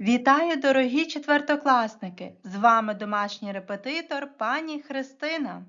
Вітаю, дорогі четвертокласники! З вами домашній репетитор пані Христина.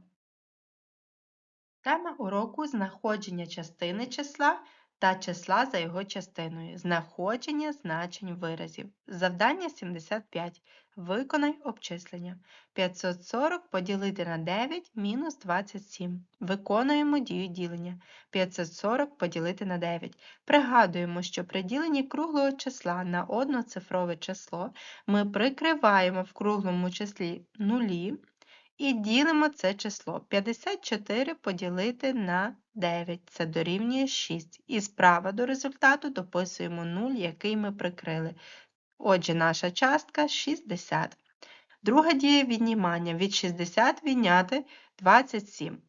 Тема уроку знаходження частини числа та числа за його частиною. Знаходження значень виразів. Завдання 75. Виконай обчислення. 540 поділити на 9 мінус 27. Виконуємо дію ділення. 540 поділити на 9. Пригадуємо, що при діленні круглого числа на одноцифрове число ми прикриваємо в круглому числі нулі і ділимо це число. 54 поділити на 9. Це дорівнює 6. І справа до результату дописуємо 0, який ми прикрили. Отже, наша частка 60. Друга дія віднімання. Від 60 відняти 27.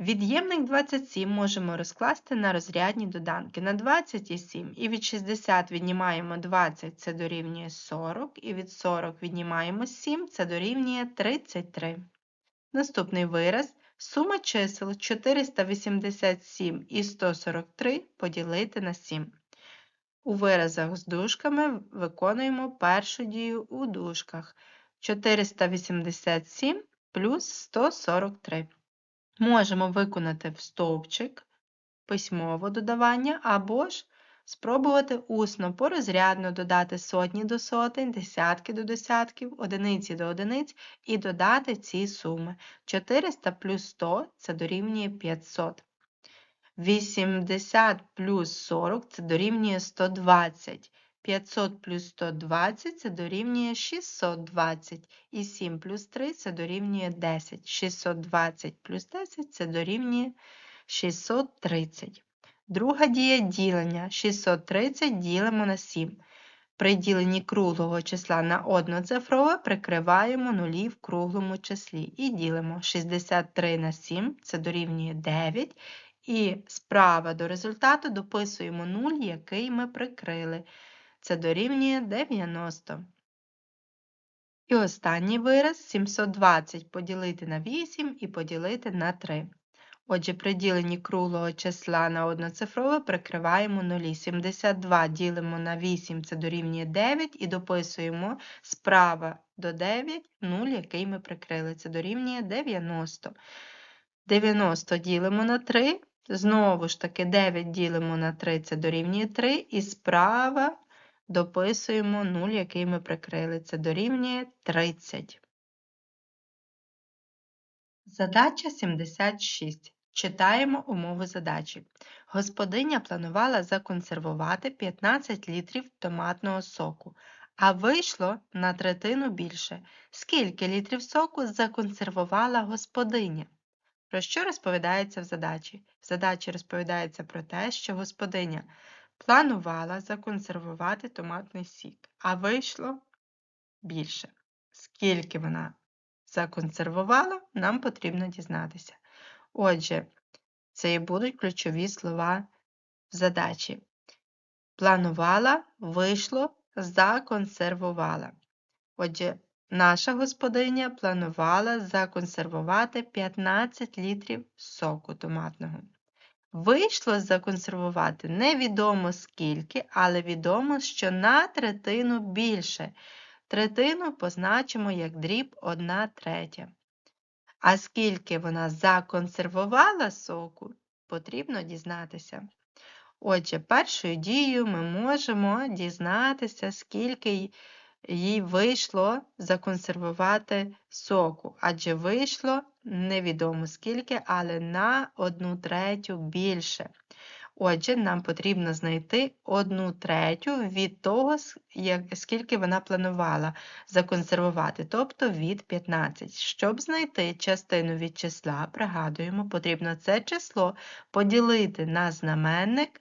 Від'ємник 27 можемо розкласти на розрядні доданки на 27 і від 60 віднімаємо 20, це дорівнює 40, і від 40 віднімаємо 7, це дорівнює 33. Наступний вираз сума чисел 487 і 143 поділити на 7. У виразах з дужками виконуємо першу дію у дужках 487 плюс 143. Можемо виконати в стовпчик письмово додавання, або ж спробувати усно порозрядно додати сотні до сотень, десятки до десятків, одиниці до одиниць і додати ці суми. 400 плюс 100 це дорівнює 500. 80 плюс 40 це дорівнює 120. 500 плюс 120 це дорівнює 620. І 7 плюс 3 це дорівнює 10. 620 плюс 10 це дорівнює 630. Друга дія ділення. 630 ділимо на 7. При діленні круглого числа на одноцифрове прикриваємо нулі в круглому числі і ділимо 63 на 7, це дорівнює 9. І справа до результату дописуємо 0, який ми прикрили. Це дорівнює 90. І останній вираз 720 поділити на 8 і поділити на 3. Отже, при діленні круглого числа на одноцифрове прикриваємо нулі. 72 ділимо на 8, це дорівнює 9, і дописуємо справа до 9 0, який ми прикрили. Це дорівнює 90. 90 ділимо на 3. Знову ж таки, 9 ділимо на 3, це дорівнює 3, і справа дописуємо 0, який ми прикрили. Це дорівнює 30. Задача 76. Читаємо умови задачі. Господиня планувала законсервувати 15 літрів томатного соку, а вийшло на третину більше. Скільки літрів соку законсервувала господиня? Про що розповідається в задачі? В задачі розповідається про те, що господиня планувала законсервувати томатний сік, а вийшло більше. Скільки вона законсервувала, нам потрібно дізнатися. Отже, це і будуть ключові слова в задачі. Планувала, вийшло, законсервувала. Отже, наша господиня планувала законсервувати 15 літрів соку томатного. Вийшло законсервувати невідомо скільки, але відомо, що на третину більше. Третину позначимо як дріб 1 третя. А скільки вона законсервувала соку, потрібно дізнатися. Отже, першою дією ми можемо дізнатися, скільки їй вийшло законсервувати соку, адже вийшло невідомо скільки, але на одну третю більше. Отже, нам потрібно знайти одну третю від того, скільки вона планувала законсервувати, тобто від 15. Щоб знайти частину від числа, пригадуємо, потрібно це число поділити на знаменник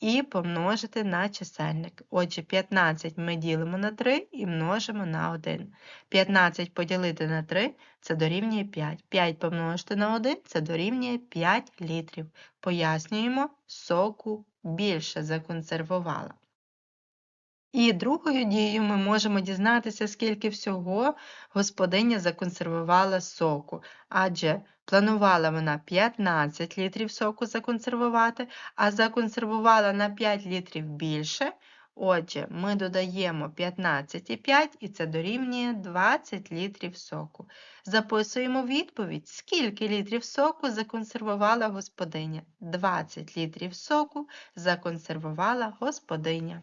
і помножити на чисельник. Отже, 15 ми ділимо на 3 і множимо на 1. 15 поділити на 3 це дорівнює 5. 5 помножити на 1 це дорівнює 5 літрів. Пояснюємо, соку більше законсервувала. І другою дією ми можемо дізнатися, скільки всього господиня законсервувала соку, адже планувала вона 15 літрів соку законсервувати, а законсервувала на 5 літрів більше. Отже, ми додаємо 15,5 і це дорівнює 20 літрів соку. Записуємо відповідь, скільки літрів соку законсервувала господиня. 20 літрів соку законсервувала господиня.